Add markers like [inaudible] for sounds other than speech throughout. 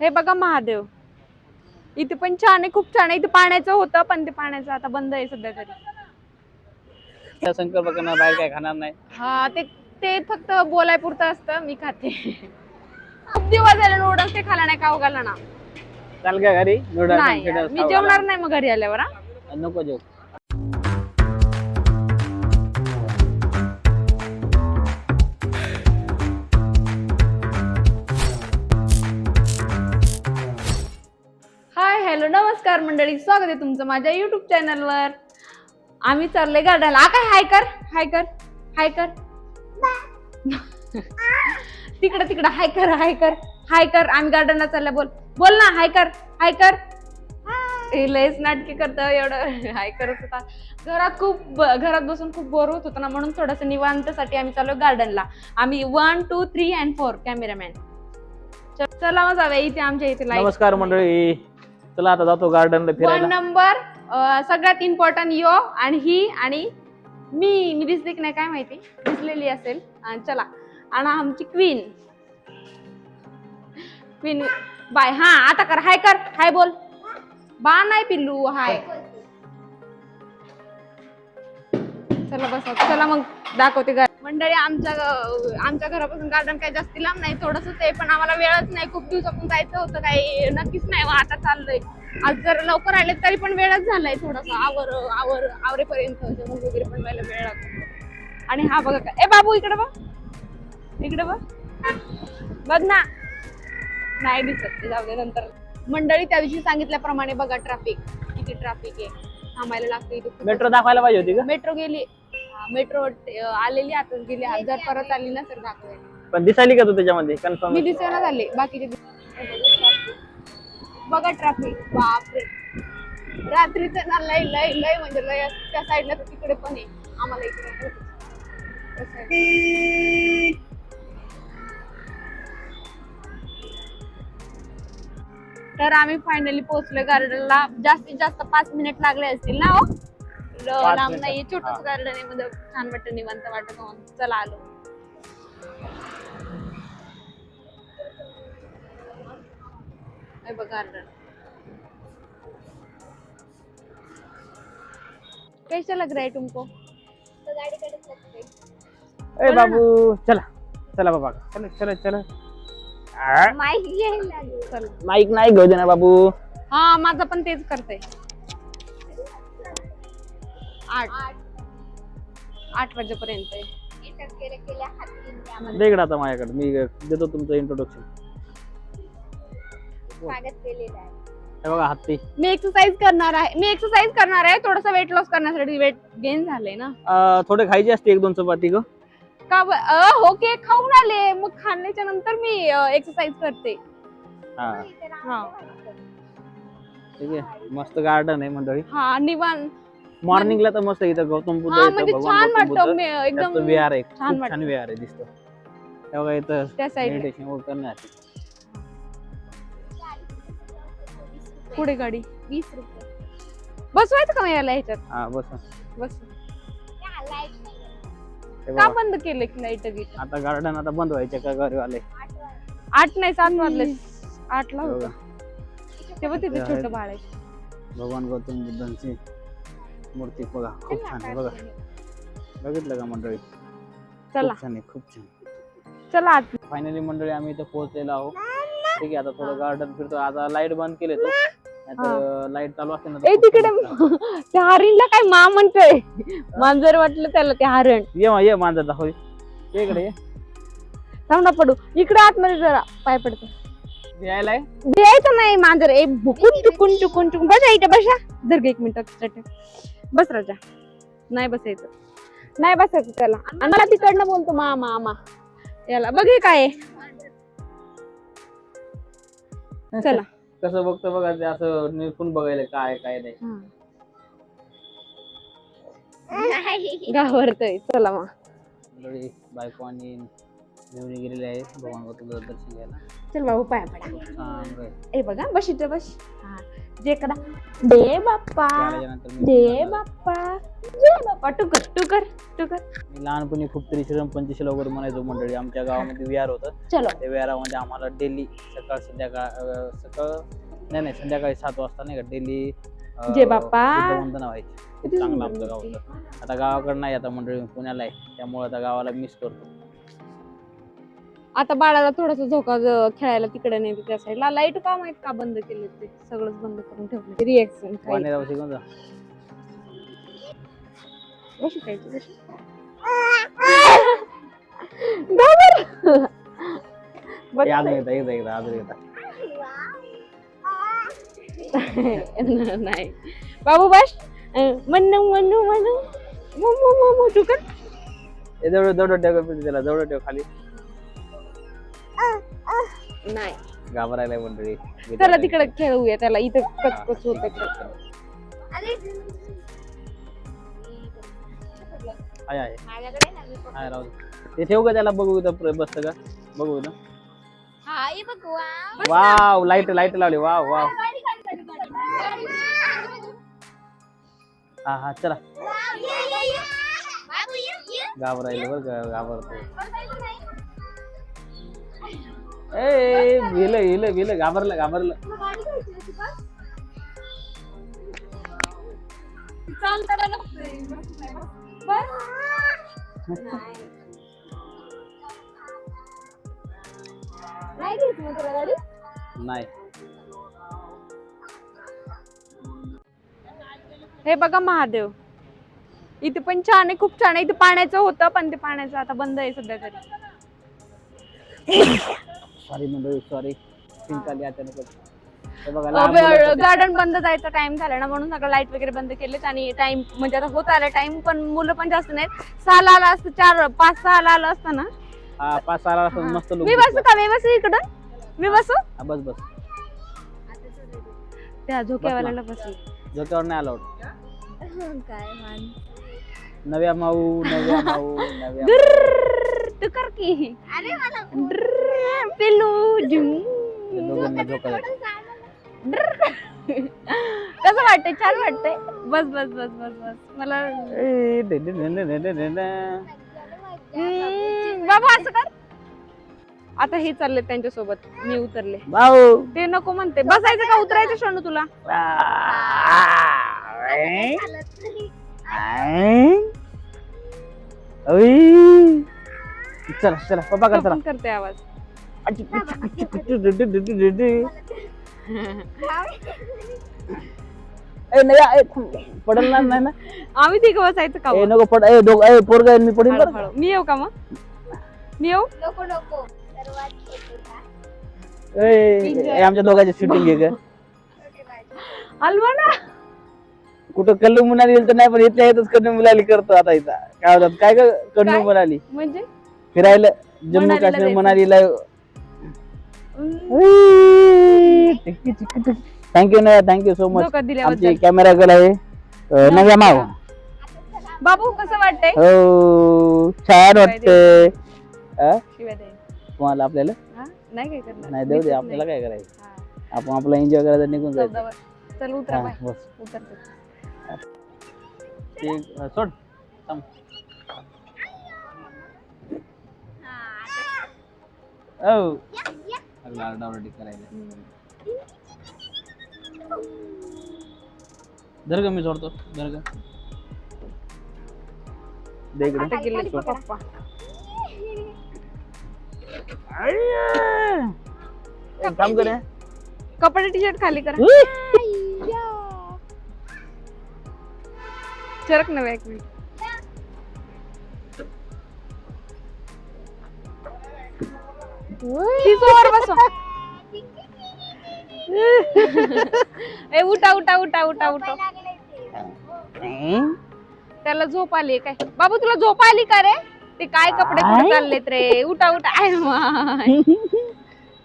हे बघा महादेव. इथे पण छान आहे खूप छान आहे. इथे पाण्याचं होतं पण ते पाण्याचं आता बंद आहे सध्या तरी. त्या संकल्पना बाहेर काय खाणार नाही. हा ते ते फक्त बोलाय पुरतं असतं मी खाते. खूप दिवस झाले नूडल्स ते खाला नाही खाऊ घाला ना. चाल का घरी नूडल्स नाही मी खाऊ जेवणार. नाही मग घरी आल्यावर हा? नको जेव. हॅलो नमस्कार मंडळी स्वागत आहे तुमचं माझ्या युट्यूब चॅनलवर आम्ही चालले गार्डनला आ काय? हाय कर हाय कर हाय कर. [laughs] तिकडं तिकडं. हाय कर हाय कर हाय कर. आम्ही गार्डनला चाललोय. बोल बोल ना. हाय कर हाय कर. हे लयच नाटके करत एवढं. [laughs] हाय करत होता. घरात खूप घरात बसून खूप बोर होत होतं ना म्हणून थोडस निवांतसाठी आम्ही चाललो गार्डनला. आम्ही one two three and four cameraman चला मग जाऊया. इथे आमच्या इथे नमस्कार मंडळी. चला आता जातो गार्डनला वन फिरायला. नंबर सगळ्यात इम्पॉर्टंट यो आणि ही आणि मी मी दिसते की नाही काय माहिती? दिसलेली असेल. आणि चला. आणि आमची क्वीन क्वीन बाय हा आता कर. हाय कर. हाय बोल. बा नाही पिल्लू हाय. चला बस चला मग दाखवते घर मंडळी आमच्या आमच्या घरापासून गार्डन काही जास्ती लांब नाही थोडस ते पण आम्हाला वेळच नाही. खूप दिवसापासून जायचं होतं काही नक्कीच नाही आता चाललंय. आज जर लवकर आले तरी पण वेळच झालाय थोडासा आवर आवर आवरेपर्यंत जेवण वगैरे पण व्हायला वेळ लागतो. आणि हा बघा काय ए बाबू इकडे बघ. इकडे बघ. बघ ना. नाही दिसत ते जाऊ दे नंतर. मंडळी त्या दिवशी सांगितल्याप्रमाणे बघा ट्रॅफिक किती ट्रॅफिक आहे. थांबायला लागते. मेट्रो दाखवायला पाहिजे होती का? मेट्रो गेली. मेट्रो आलेली आताच गेली आज जर परत आली ना तर दाखवेल पण दिसायली का तू त्याच्यामध्ये? कन्फर्म मी दिसेना झाले बाकीचे दिस- बघा ट्रॅफिक बापरे. रात्रीचं ना लय लय लय म्हणजे लय असं त्या साईडला तर तिकडे पण आहे. आम्हाला इकडे पण आहे. असं आहे. तर आम्ही फायनली पोहोचलोय गार्डनला जास्तीत जास्त पाच मिनिट लागले असतील ना हो? लांब छोटस. गार्डन आहे म्हणजे छान वाटतं निवांत वाटत म्हणून. चला आलो. बघ गार्डन कैसा लग रहा है तुमको? ए बाबू चला. चला बाबा चला चला चला. आ, चल. माईक नाही घेऊ दे ना बाबू. हा माझं पण तेच करते आठ. आठ. वाजेपर्यंत आहे. दे इकडं आता माझ्याकडे. मी देतो तुमचं इंट्रोडक्शन हे बघा हत्ती. मी एक्सरसाइज करणार आहे. मी एक्सरसाइज करणार आहे. थोडस वेट लॉस करण्यासाठी वेट गेन झालंय ना. अं, थोडे खायची असते एक दोन चपाती ग. का ब- अ, हो केक खाऊन आले. मग खाण्याच्या नंतर मी एक्सरसाइज करते. हा. हा. ठीक आहे. मस्त गार्डन आहे मंडळी. हा निवांत. मॉर्निंगला तर मस्त इथं गौतम बुद्ध हा म्हणजे भगवान छान गौतम वाटतं बुद्ध. मे- त्याचं एकदम विहार आहे छान खूप वाटतं. छान विहार आहे दिसतो. तेव्हा इथं त्या साईड मेडिटेशन वगैरे करण्यासाठी पुढे गाडी. वीस रुपये. बसवायचं का मग याला ह्याच्यात? हा बस. बस. हे का बघा. बंद केलं की लाइट गीट आता गार्डन आता बंद व्हायचे का घरी आले आठ नाही सात वाजले. आठला हे होतं. बघा. तेव्हा तिथे. छोटं बाळ आहे. भगवान गौतम बुद्धांची. मूर्ती बघा खूप छान आहे बघा. बघितलं का मंडळी? चला. खूप छान आहे खूप छान. चला आत. फायनली मंडळी आम्ही इथं पोहोचलेलो आहोत. ठीक आहे आता थोडं गार्डन फिरतो आता लाइट बंद केले तो. लाइट चालू असते ना ए तिकडे. [laughs] त्या हरिणला काय मा म्हणतोय? मांजर वाटलं त्याला ते हरण. ये मा- ये मांजर दाखव ये इकडे ये. थांब ना पडू. इकडे आतमध्ये जरा पाय पडतो यायला आहे? द्यायचं नाही मांजर. ए भुकून चुकून चुकून चुकून. बसा इथे बसा. ग एक मिनिट बस राजा. नाही बसायचं. नाही बसायचं त्याला. आणि मला तिकडनं बोलतो मा मामा. याला. बघ हे काय. चला. कसं बघतो बघा ते असं निरखून बघायला काय काय नाही. घाबरतोय. चला मग. बायको आणि घेऊन गेलेले आहे. भगवान दर्शन घ्यायला. चल बाबू पाया पडा. ए बघा बस इथं बस. हा जे करा. दे बाप्पा पुण्याला- बाप्पा जय बाप्पा. टुकर टुकर टुकर मी लहानपणी खूप तरी श्रम पंचशीला वगैरे म्हणायचो मंडळी. आमच्या गावामध्ये विहार होतं. चलो. त्या विहारामध्ये आम्हाला डेली सकाळ संध्याकाळ सकाळ नाही नाही संध्याकाळी सात वाजता नाही का डेली जय बाप्पा. वंदना व्हायची. चांगलं आमचं गाव होतं. आता गावाकडे नाही आता मंडळी पुण्याला आहे. त्यामुळे आता गावाला मिस करतो. आता बाळाला थोडासा झोका ज- खेळायला तिकडे नाही त्या साईडला लाइट का माहीत का बंद केले ते? सगळंच बंद करून ठेवले रिएक्शन पाणीराव शिकून जा. कशी खायची कशी घाबर. बघ. हे आज एकदा एकदा एकदा आज एकदा नाही. बाबू बस. मन्नू मन्नू मन्नू. मम्मू मम्मू तू कर. जवळ जवळ ठेव त्याला जवळ ठेव खाली. नाही. घाबरायला मंडळी. चला तिकडे खेळूया त्याला इथं कचकच होत आहे आहे. आहे राहू दे. ते ठेवू का त्याला बघू इथं बसतं का? बघू ना. वाव. लाइट लाइट लावली वाव वाव. हा हा चला. घाबरायला बरं का घाबरतो ए गेलं गेलं गेलं घाबरलं घाबरलं. नाही. हे बघा महादेव. इथे पण छान आहे खूप छान आहे. इथे पाण्याचं होतं पण ते पाण्याचं आता बंद आहे सध्या तरी. सॉरी मंडळी सॉरी पिंक आली अचानक हे बघा लहान मुलं होते. गार्डन बंद जायचा टाइम झाला ना म्हणून सगळं लाइट वगैरे बंद केलेत आणि टाइम म्हणजे आता होत आला टाइम पण मुलं पण जास्त नाहीत. सहाला आला असतं चार पाच सहाला आलं असतं ना? हा पाच सहा वाजता मस्त लोक मी बसू का? मी बसू इकडं? मी बसू? बस बस. त्या झोक्यावाल्याला बसू. झोक्यावर नाही अलाउड नव्या माऊ नव्या माऊ नव्या [laughs] दुर्र, तू कर की. दुर्र, पिल्लू दोघांना झोका. [laughs] कसं वाटतंय? छान वाटतंय. बस बस बस बस बस. मला ए, डे, डे, डे, डे, डे, डे, डे. हम्म, बाबा असं कर. आता हे चालले त्यांच्यासोबत मी उतरले. भाऊ. ते नको म्हणते. बसायचं का? उतरायचं शनू तुला. चला चला. पप्पा कर चला. पण करते आवाज. ए नाही ए, थांब. पडल ना नाही ना. आम्ही तिघं बसायचं का ए? नको पड ए दोघ ए पोरग मी हळू, हळू. मी येऊ का मग? मी येऊ? ए, ए, आमच्या दोघांची शूटिंग आहे का हलवा ना कुठं कल्लू मुलाली तर नाही पण इथल्या येतच कन्नू मुलाली करतो आता इथं. काय होतात काय ग कन्नू? मुलाली? म्हणजे? फिरायला जम्मू मनालीला काश्मीर जायचं. मनालीला थँक्यू ना थँक्यू सो मच धोका आमची कॅमेरा गर्ल आहे. नव्या माव. बाबू कसं वाटतंय? हो छान वाटतंय. अं? शिवाय दे. तुम्हाला आपल्याला? हा? नाही काय करणार. नाही देऊ दे दिसत आपल्याला काय करायचं? हा. आपण आपला एन्जॉय करायचं निघून जायचं. चौदावर. चल उतरा हा, बाय बस. उतरते. ते अं, सोड. थांब. औ. लागला आरडाओरडी करायला धर ग मी सोडतो धर ग. दे इकडे. आता गेले पप्पा. एक काम कर. हे. कपडे टी शर्ट खाली करा. चरक नव्हे एक मिनिट. बसवा. [laughs] ए उठा उठा उठा उठा उठा. त्याला झोप आली काय? बाबू तुला झोप आली का रे? ते काय कपडे कुठे चाललेत रे? उठा उठा. आय माय.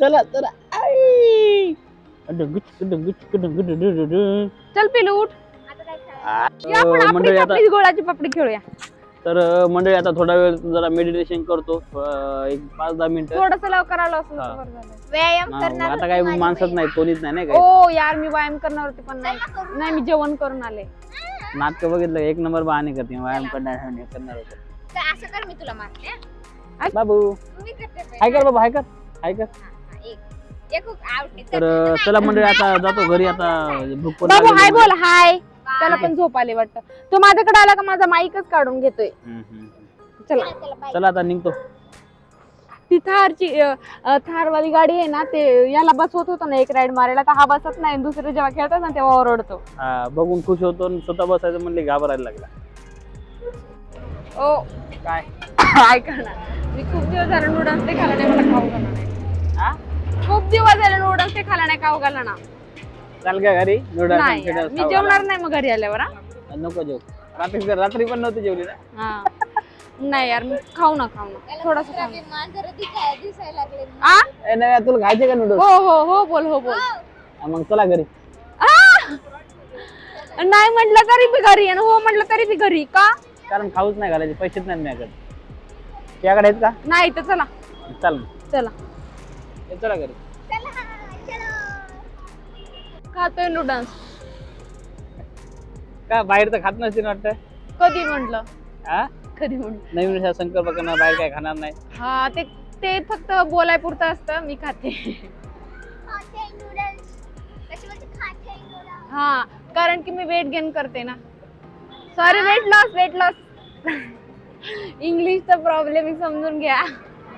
चला चला. आई. चल पिलू उठ. या आपण आपली गोळाची पापडी खेळूया. तर मंडळी आता थोडा वेळ जरा मेडिटेशन करतो. एक पाच दहा मिनिटं. थोडस लवकर आलो असं हा. बरं झालं. व्यायाम करणार आता होती काही माझी बहीण. नाही कोणीच नाही नाही काय ओ यार मी व्यायाम करणार होते पण नाही. चला करू नाही मी जेवण करून आले. नाटक बघितलं एक नंबर बहाणे करते व्यायाम करणार हे करणार होतं. तर असं कर मी तुला मारते हा. बाबू. मी करते पहिले. हाय कर बाबू हाय कर हाय कर. हा, हा, एक. एक खूप आवडते तर चला मंडळी आता जातो घरी आता भूक पण बाबू हाय बोल हाय. त्याला पण झोप आली वाटतं. तो माझ्याकडे आला का माझा माईकच काढून घेतोय. चला. चला, आता निघतो. ती थारची थारवाली गाडी आहे ना ते याला बसवत होतो ना एक राईड मारायला तर हा बसत नाही. दुसरे जेव्हा खेळतात ना तेव्हा ओरडतो. हा, बघून खुश होतो आणि स्वतः बसायचं म्हणले घाबरायला लागला. ओ. काय? ऐका ना मी खूप दिवस झाले नूडल्स ते खाला नाही मला खाऊ घाला नाही. हा? खूप दिवस झाले नूडल्स ते खाला नाही खाऊ घाला ना चाल का घरी नाही यार, मी जेवणार नाही मग घरी आल्यावर हा? नको जेव. रात्री रात्री पण नव्हती जेवली ना? हा. नाही यार मी खाऊ ना खाऊ ना. थोडस कुत्रा खाऊ बिनवान जरा दिसाय- दिसायला लागले आ? ए, नाही तुला खायचे का नूडल्स हो हो हो बोल हो बोल. मग चला घरी. आ! नाही म्हटलं तरी बी घरी आणि हो म्हटलं तरी बी घरी का? कारण खाऊच नाही घालायचे पैसेच नाही माझ्याकडे. तुझ्याकडे आहेत का? नाही तर चला. चाल. चला. ए, चला घरी. खातोय नूडल्स का बाहेर तर खात नसतील वाटतं? कधी म्हंटल? हा कधी म्हंटल? नवीन वर्षात संकल्प करणार बाहेर काय खाणार नाही. हा ते ते फक्त बोलाय पुरतं असतं मी खाते. खाते नूडल्स कशी बोलते? खाते नूडल्स हा कारण की मी वेट गेन करते ना. Sorry weight loss weight loss इंग्लिशचा प्रॉब्लेम समजून घ्या.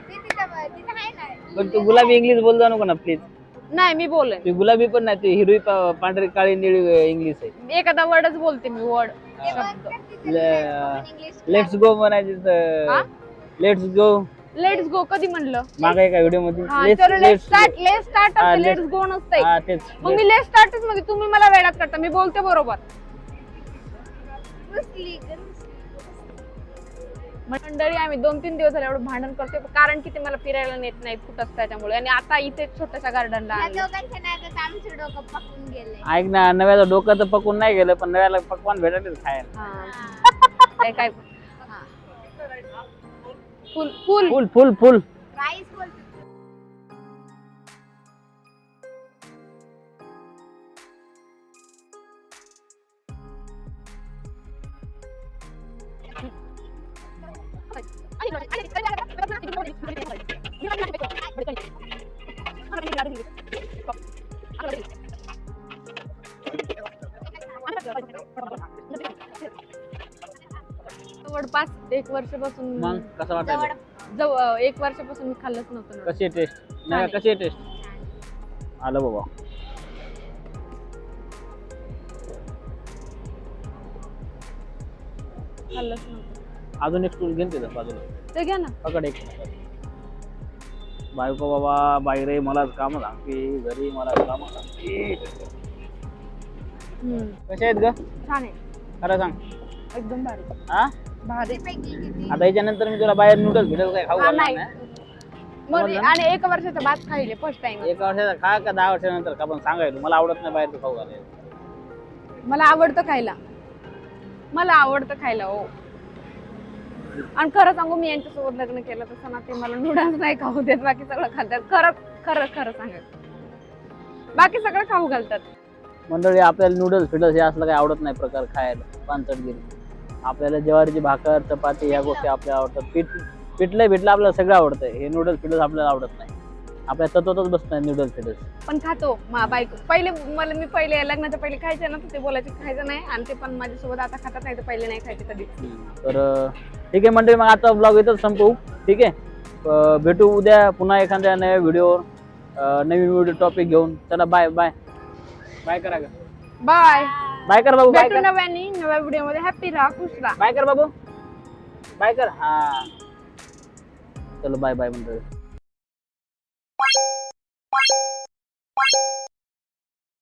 ते तिथं तिथं आहे ना. पण तू गुलाबी इंग्लिश बोल जाऊ नको ना प्लीज नाही मी बोलेन ती गुलाबी पण नाही ती हिरवी पा- पांढरी काळी निळी इंग्लिश आहे. एखादा वर्डच बोलते मी वर्ड शब्द. लेट्स गो म्हणायची हा? लेट्स गो लेट्स गो कधी म्हणलं? मागे एका व्हिडिओमध्ये हा Let's- तर let let's go. Start let start हा, असते let's- लेट्स गो नसते हा तेच. मग मी लेट स्टार्टच मध्ये तुम्ही मला वेळात करता मी बोलते बरोबर. मंडळी आम्ही दोन तीन दिवस झाले एवढं भांडण करते कारण की ते मला फिरायला नेत नाहीत कुठंच त्याच्यामुळे. आणि आता इथे छोट्याशा गार्डनला दोघांच्या आमचं डोकं पकडून गेलंय. ऐक ना नव्याचं डोकं तर पकून नाही गेलं पण नव्याला पकवान भेटायला खायला. काय काय? फुल फुल. फुल फुल फुल. राईस जवळपास एक वर्षापासून मग कसं जवळ. एक वर्षापासून मी खाल्लंच नव्हतं. कशी टेस्ट नाही आहे. कशी टेस्ट आलं बाबा. खाल्लंच नव्हतं. अजून एक स्टूल घेऊन तिथं बाजूला ते घ्या ना. पकड एक. बायको बाबा बाई रे मलाच काम सांगते घरी मला काम सांगते. हम्म. कसे आहेत ग? छान आहे. खरं सांग. एकदम भारी. हा? भारी. आता याच्यानंतर मी तुला बाहेर नूडल्स भेटेल काय खाऊ हा, घालणार नाही. नाही. मग आणि एक वर्षाचा भात खाल्ले फर्स्ट टाइम एका वर्षाचा खा का दहा वर्षानंतर? का पण सांगायला मला आवडत नाही बाहेर खाऊ घालायला मला आवडतं खायला. मला आवडतं खायला हो. आणि खरं सांगू मी यांच्यासोबत लग्न केलं तसं ना ते मला नूडल्स नाही खाऊ देत बाकी सगळं खातात. खरं खरं खरं सांगत बाकी सगळं खाऊ घालतात. मंडळी आपल्याला नूडल्स फिडल्स हे असलं काही आवडत नाही प्रकार खायला. पानचटगिरी. आपल्याला ज्वारीची भाकर चपाती या गोष्टी आपल्याला आवडतात. पीठ पिठलं भेटलं आपल्याला सगळं आवडतं. हे नूडल्स फिडल्स आपल्याला आवडत नाही. आपल्या तत्वातच बसत नाही नूडल्स फिडल्स पण खातो मा बायको. पहिले मला मी पहिले लग्नाच्या पहिले खायचे ना तर ते बोलायचे खायचं नाही. आणि ते पण माझ्यासोबत आता खातात नाही तर पहिले नाही खायचे कधी. तर अं, ठीक आहे मंडळी मग आता ब्लॉग इथंच संपवू. ठीक आहे? अं, भेटू उद्या पुन्हा एखाद्या नव्या व्हिडिओवर नवीन व्हिडिओ टॉपिक घेऊन. चला बाय बाय बाय करा ग. बाय बाय कर बाबू बाय भेटू कर. नव्याने नव्या व्हिडिओमध्ये. हॅपी राहा खुश राहा. बाय कर बाबू. बाय कर. हा. चलो बाय बाय मंडळी.